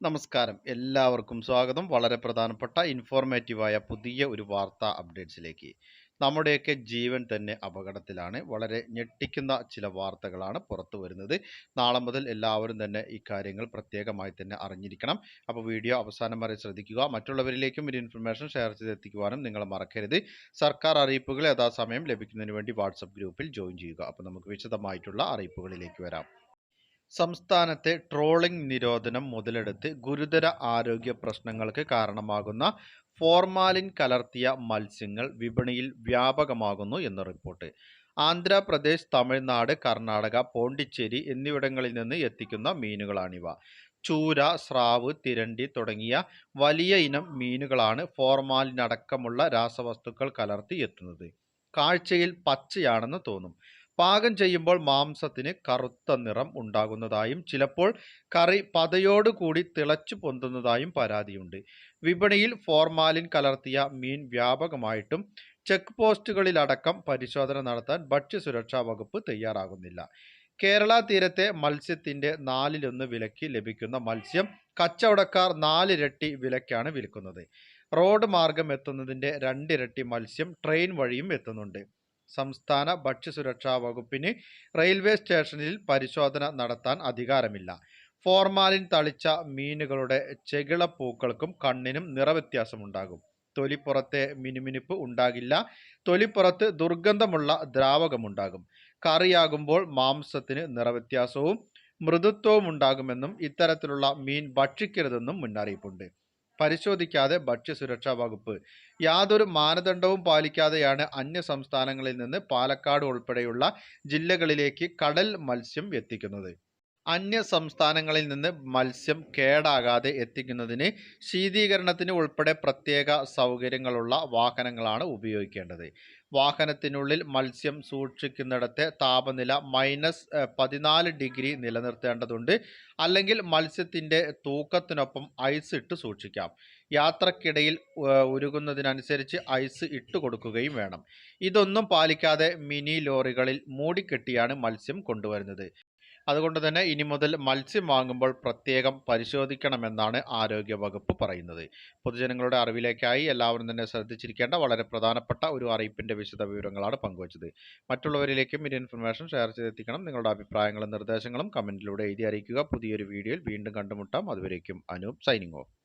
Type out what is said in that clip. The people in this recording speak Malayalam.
നമസ്കാരം. എല്ലാവർക്കും സ്വാഗതം. വളരെ പ്രധാനപ്പെട്ട ഇൻഫോർമേറ്റീവായ പുതിയ ഒരു വാർത്താ അപ്ഡേറ്റ്സിലേക്ക് നമ്മുടെയൊക്കെ ജീവൻ തന്നെ അപകടത്തിലാണ്. വളരെ ഞെട്ടിക്കുന്ന ചില വാർത്തകളാണ് പുറത്തു വരുന്നത്. നാളെ മുതൽ എല്ലാവരും തന്നെ ഇക്കാര്യങ്ങൾ കാര്യങ്ങൾ പ്രത്യേകമായി തന്നെ അറിഞ്ഞിരിക്കണം. അപ്പോൾ വീഡിയോ അവസാനം വരെ ശ്രദ്ധിക്കുക. മറ്റുള്ളവരിലേക്കും ഒരു ഇൻഫർമേഷൻ ഷെയർ ചെയ്തെത്തിക്കുവാനും നിങ്ങൾ മറക്കരുത്. സർക്കാർ അറിയിപ്പുകൾ യഥാസമയം ലഭിക്കുന്നതിന് വേണ്ടി വാട്സപ്പ് ഗ്രൂപ്പിൽ ജോയിൻ ചെയ്യുക. അപ്പോൾ നമുക്ക് വിശദമായിട്ടുള്ള അറിയിപ്പുകളിലേക്ക് വരാം. സംസ്ഥാനത്തെ ട്രോളിംഗ് നിരോധനം മുതലെടുത്ത് ഗുരുതര ആരോഗ്യ പ്രശ്നങ്ങൾക്ക് കാരണമാകുന്ന ഫോർമാലിൻ കലർത്തിയ മത്സ്യങ്ങൾ വിപണിയിൽ വ്യാപകമാകുന്നു എന്ന് റിപ്പോർട്ട്. ആന്ധ്രാപ്രദേശ് തമിഴ്നാട് കർണാടക പോണ്ടിച്ചേരി എന്നിവിടങ്ങളിൽ നിന്ന് എത്തിക്കുന്ന മീനുകളാണിവ. ചൂര സ്രാവ് തിരണ്ടി തുടങ്ങിയ വലിയ ഇനം മീനുകളാണ് ഫോർമാലിനടക്കമുള്ള രാസവസ്തുക്കൾ കലർത്തി എത്തുന്നത്. കാഴ്ചയിൽ പച്ചയാണെന്ന് തോന്നും. പാകം ചെയ്യുമ്പോൾ മാംസത്തിന് കറുത്ത നിറം ഉണ്ടാകുന്നതായും ചിലപ്പോൾ കറി പതയോടുകൂടി തിളച്ചു പൊന്തുന്നതായും പരാതിയുണ്ട്. വിപണിയിൽ ഫോർമാലിൻ കലർത്തിയ മീൻ വ്യാപകമായിട്ടും ചെക്ക് പോസ്റ്റുകളിലടക്കം പരിശോധന നടത്താൻ ഭക്ഷ്യസുരക്ഷാ വകുപ്പ് തയ്യാറാകുന്നില്ല. കേരള തീരത്തെ മത്സ്യത്തിന്റെ നാലിലൊന്ന് വിലയ്ക്ക് ലഭിക്കുന്ന മത്സ്യം കച്ചവടക്കാർ നാലിരട്ടി വിലയ്ക്കാണ് വിൽക്കുന്നത്. റോഡ് മാർഗം എത്തുന്നതിന്റെ രണ്ടിരട്ടി മത്സ്യം ട്രെയിൻ വഴിയും എത്തുന്നുണ്ട്. സംസ്ഥാന ഭക്ഷ്യസുരക്ഷാ വകുപ്പിന് റെയിൽവേ സ്റ്റേഷനിൽ പരിശോധന നടത്താൻ അധികാരമില്ല. ഫോർമാലിൻ തളിച്ച മീനുകളുടെ ചെകിളപ്പൂക്കൾക്കും കണ്ണിനും നിറവ്യത്യാസമുണ്ടാകും. തൊലിപ്പുറത്തെ മിനുമിനുപ്പ് ഉണ്ടാകില്ല. തൊലിപ്പുറത്ത് ദുർഗന്ധമുള്ള ദ്രാവകമുണ്ടാകും. കറിയാകുമ്പോൾ മാംസത്തിന് നിറവ്യത്യാസവും മൃദുത്വവും ഉണ്ടാകുമെന്നും ഇത്തരത്തിലുള്ള മീൻ ഭക്ഷിക്കരുതെന്നും മുന്നറിയിപ്പുണ്ട്. പരിശോധിക്കാതെ ഭക്ഷ്യസുരക്ഷാ വകുപ്പ്. യാതൊരു മാനദണ്ഡവും പാലിക്കാതെയാണ് അന്യ സംസ്ഥാനങ്ങളിൽ നിന്ന് പാലക്കാട് ഉൾപ്പെടെയുള്ള ജില്ലകളിലേക്ക് കടൽ മത്സ്യം എത്തിക്കുന്നത്. അന്യ സംസ്ഥാനങ്ങളിൽ നിന്ന് മത്സ്യം കേടാകാതെ എത്തിക്കുന്നതിന് ശീതീകരണത്തിന് ഉൾപ്പെടെ പ്രത്യേക സൗകര്യങ്ങളുള്ള വാഹനങ്ങളാണ് ഉപയോഗിക്കേണ്ടത്. വാഹനത്തിനുള്ളിൽ മത്സ്യം സൂക്ഷിക്കുന്നിടത്തെ താപനില മൈനസ് പതിനാല് ഡിഗ്രി നിലനിർത്തേണ്ടതുണ്ട്. അല്ലെങ്കിൽ മത്സ്യത്തിന്റെ തൂക്കത്തിനൊപ്പം ഐസ് ഇട്ട് സൂക്ഷിക്കാം. യാത്രക്കിടയിൽ ഉരുകുന്നതിനനുസരിച്ച് ഐസ് ഇട്ട് കൊടുക്കുകയും വേണം. ഇതൊന്നും പാലിക്കാതെ മിനി ലോറികളിൽ മൂടിക്കെട്ടിയാണ് മത്സ്യം കൊണ്ടുവരുന്നത്. അതുകൊണ്ട് തന്നെ ഇനി മുതൽ മത്സ്യം വാങ്ങുമ്പോൾ പ്രത്യേകം പരിശോധിക്കണമെന്നാണ് ആരോഗ്യ വകുപ്പ് പറയുന്നത്. പൊതുജനങ്ങളുടെ അറിവിലേക്കായി എല്ലാവരും തന്നെ ശ്രദ്ധിച്ചിരിക്കേണ്ട വളരെ പ്രധാനപ്പെട്ട ഒരു അറിയിപ്പിന്റെ വിശദ വിവരങ്ങളാണ് പങ്കുവച്ചത്. മറ്റുള്ളവരിലേക്കും ഇനി ഇൻഫർമേഷൻ ഷെയർ ചെയ്തെത്തിക്കണം. നിങ്ങളുടെ അഭിപ്രായങ്ങളും നിർദ്ദേശങ്ങളും കമന്റിലൂടെ എഴുതി അറിയിക്കുക. പുതിയൊരു വീഡിയോയിൽ വീണ്ടും കണ്ടുമുട്ടാം. അതുവരേക്കും അനൂപ് സൈനിങ് ഓഫ്